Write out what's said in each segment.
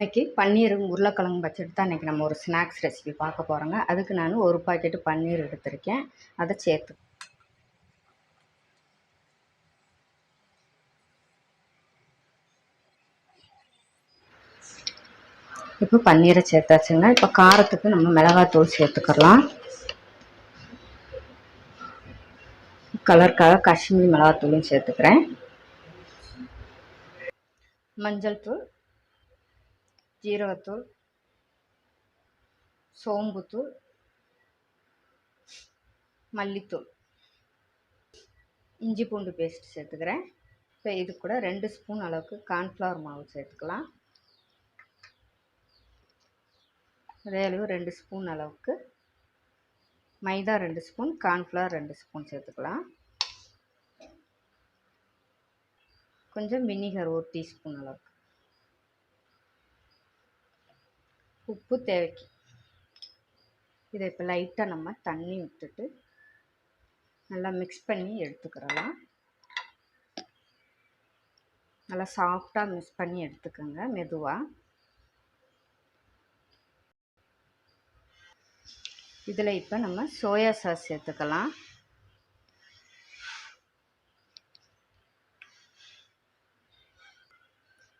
இன்னைக்கு பன்னீரும் உருளைக்கிழங்கு பச்சடி தான் இன்றைக்கி நம்ம ஒரு ஸ்நாக்ஸ் ரெசிபி பார்க்க போகிறோங்க அதுக்கு நான் ஒரு பாக்கெட்டு பன்னீர் எடுத்திருக்கேன். அதை சேர்த்து இப்போ பன்னீரை சேர்த்தாச்சுங்க. இப்போ காரத்துக்கு நம்ம மிளகாத்தூள் சேர்த்துக்கலாம். கலருக்காக காஷ்மீரி மிளகாத்தூளும் சேர்த்துக்கிறேன். மஞ்சள் தூள் ஜீரகத்தூள் சோம்புத்தூள் மல்லித்தூள். இஞ்சி பூண்டு பேஸ்ட் சேர்த்துக்கிறேன். இப்போ இது கூட ரெண்டு ஸ்பூன் அளவுக்கு கார்ன்ஃப்ளவர் மாவு சேர்த்துக்கலாம். அதே அளவு ரெண்டு ஸ்பூன் அளவுக்கு மைதா ரெண்டு ஸ்பூன் கார்ன்ஃப்ளவர் ரெண்டு ஸ்பூன் சேர்த்துக்கலாம். கொஞ்சம் வினிகர் ஒரு டீஸ்பூன் அளவுக்கு. உப்பு தேவைக்கு. இதை இப்போ லைட்டாக நம்ம தண்ணி விட்டுட்டு நல்லா மிக்ஸ் பண்ணி எடுத்துக்கிறலாம். நல்லா சாஃப்டாக மிக்ஸ் பண்ணி எடுத்துக்கோங்க மெதுவாக இதில் இப்போ நம்ம சோயா சாஸ் சேர்த்துக்கலாம்.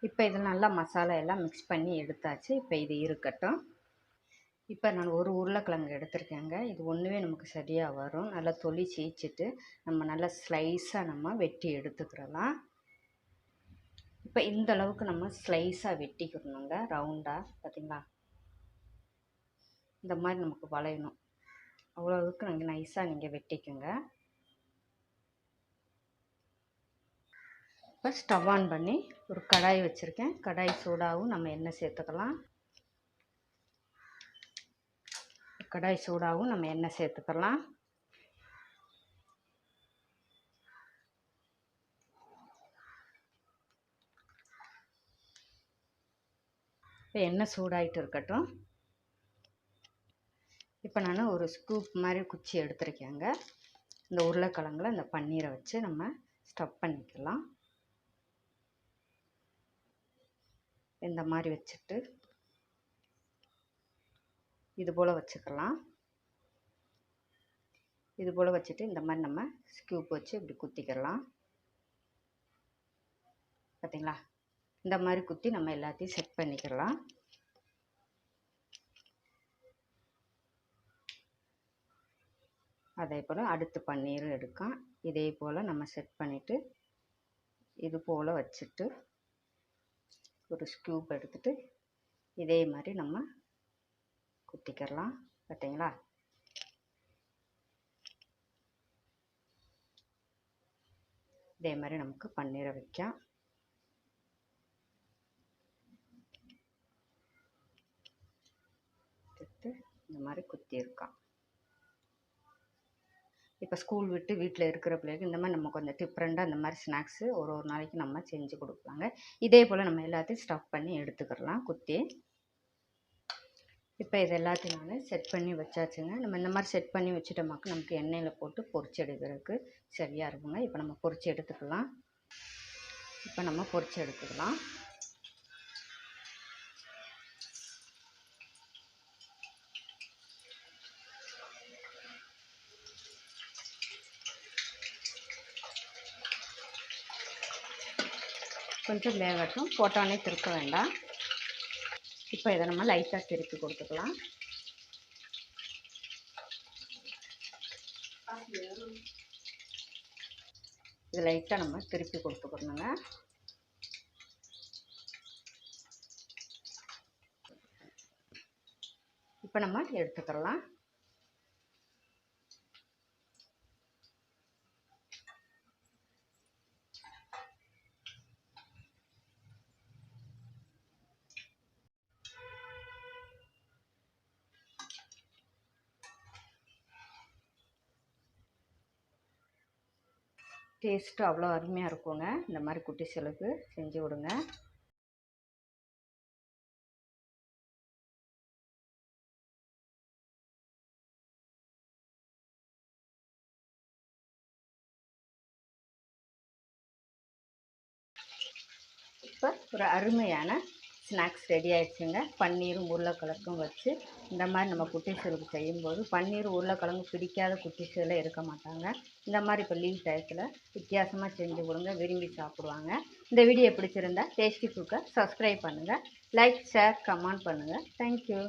இப்போ இதில் நல்லா மசாலா எல்லாம் மிக்ஸ் பண்ணி எடுத்தாச்சு. இப்போ இது இருக்கட்டும். இப்போ நான் ஒரு உருளைக்கிழங்கு எடுத்திருக்கேங்க. இது ஒன்றுவே நமக்கு சரியாக வரும். நல்லா தொளி சீச்சிட்டு நம்ம நல்லா ஸ்லைஸாக நம்ம வெட்டி எடுத்துக்கிறலாம். இப்போ இந்த அளவுக்கு நம்ம ஸ்லைஸாக வெட்டிக்கிறணுங்க ரவுண்டாக பார்த்திங்களா? இந்த மாதிரி நமக்கு வளையணும். அவ்வளோ அளவுக்கு நீங்கள் நைஸாக நீங்கள் வெட்டிக்கோங்க. இப்போ ஸ்டவ் ஆன் பண்ணி ஒரு கடாய் வச்சுருக்கேன். கடாய் சூடாகவும் நம்ம எண்ணெய் சேர்த்துக்கலாம். கடாய் சூடாகவும் நம்ம எண்ணெய் சேர்த்துக்கலாம். இப்போ எண்ணெய் சூடாகிட்டு இருக்கட்டும். இப்போ நான் ஒரு ஸ்கூப் மாதிரி குச்சி எடுத்திருக்கேங்க. இந்த உருளைக்கிழங்குல இந்த பன்னீரை வச்சு நம்ம ஸ்டப் பண்ணிக்கலாம். இந்த மாதிரி வச்சுட்டு இது போல் வச்சுக்கலாம். இது போல் வச்சுட்டு இந்த மாதிரி நம்ம ஸ்கியூப் வச்சு இப்படி குத்திக்கலாம். பார்த்தீங்களா இந்த மாதிரி குத்தி நம்ம எல்லாத்தையும் செட் பண்ணிக்கலாம். அதே போல் அடுத்து பன்னீரும் எடுக்கலாம். இதே போல் நம்ம செட் பண்ணிவிட்டு இது போல் வச்சுட்டு ஒரு ஸ்க்யூப் எடுத்துகிட்டு இதே மாதிரி நம்ம குத்திக்கிறலாம் பார்த்தீங்களா? இதே மாதிரி நமக்கு பன்னீரை வைക്കാം எடுத்து இந்த மாதிரி குத்தியிருக்கான். இப்போ ஸ்கூல் விட்டு வீட்டில் இருக்கிற பிள்ளைகளுக்கு இந்த மாதிரி நம்ம கொஞ்சம் டிஃப்ரெண்ட்டாக இந்த மாதிரி ஸ்நாக்ஸு ஒரு ஒரு நாளைக்கு நம்ம செஞ்சு கொடுக்கலாங்க. இதே போல் நம்ம எல்லாத்தையும் ஸ்டஃப் பண்ணி எடுத்துக்கிடலாம். குத்தி இப்போ இது எல்லாத்தையும் நான் செட் பண்ணி வச்சாச்சுங்க. நம்ம இந்த மாதிரி செட் பண்ணி வச்சுட்டோமாக்கு நமக்கு எண்ணெயில் போட்டு பொரிச்சு எடுக்கிறதுக்கு சரியாக இருக்குங்க. இப்போ நம்ம பொரிச்சு எடுத்துக்கலாம். இப்போ நம்ம பொரிச்சு எடுத்துக்கலாம். கொஞ்சம் வேகட்டும் போட்டோன்னே திருக்க வேண்டாம். இப்போ இதை நம்ம லைட்டாக திருப்பி கொடுத்துக்கலாம். இது லைட்டாக நம்ம திருப்பி கொடுத்துக்கணுங்க. இப்போ நம்ம எடுத்துக்கலாம். டேஸ்ட்டு அவ்வளோ அருமையாக இருக்குங்க. இந்த மாதிரி குட்டி செலவுக்கு செஞ்சு விடுங்க. இப்போ ஒரு அருமையான ஸ்நாக்ஸ் ரெடி ஆகிடுச்சுங்க பன்னீரும் உருளைக்கிழங்கும் வச்சு இந்த மாதிரி நம்ம குட்டீஸ்களுக்கு செய்யும்போது பன்னீர் உருளைக்கிழங்கு பிடிக்காத குட்டீஸ்களே இருக்க மாட்டாங்க. இந்த மாதிரி இப்போ லீவ் டயத்தில் வித்தியாசமாக செஞ்சு கொடுங்க விரும்பி சாப்பிடுவாங்க. இந்த வீடியோ பிடிச்சிருந்தா டேஸ்டி குக்கை சப்ஸ்கிரைப் பண்ணுங்கள் லைக் ஷேர் கமெண்ட் பண்ணுங்கள் தேங்க்யூ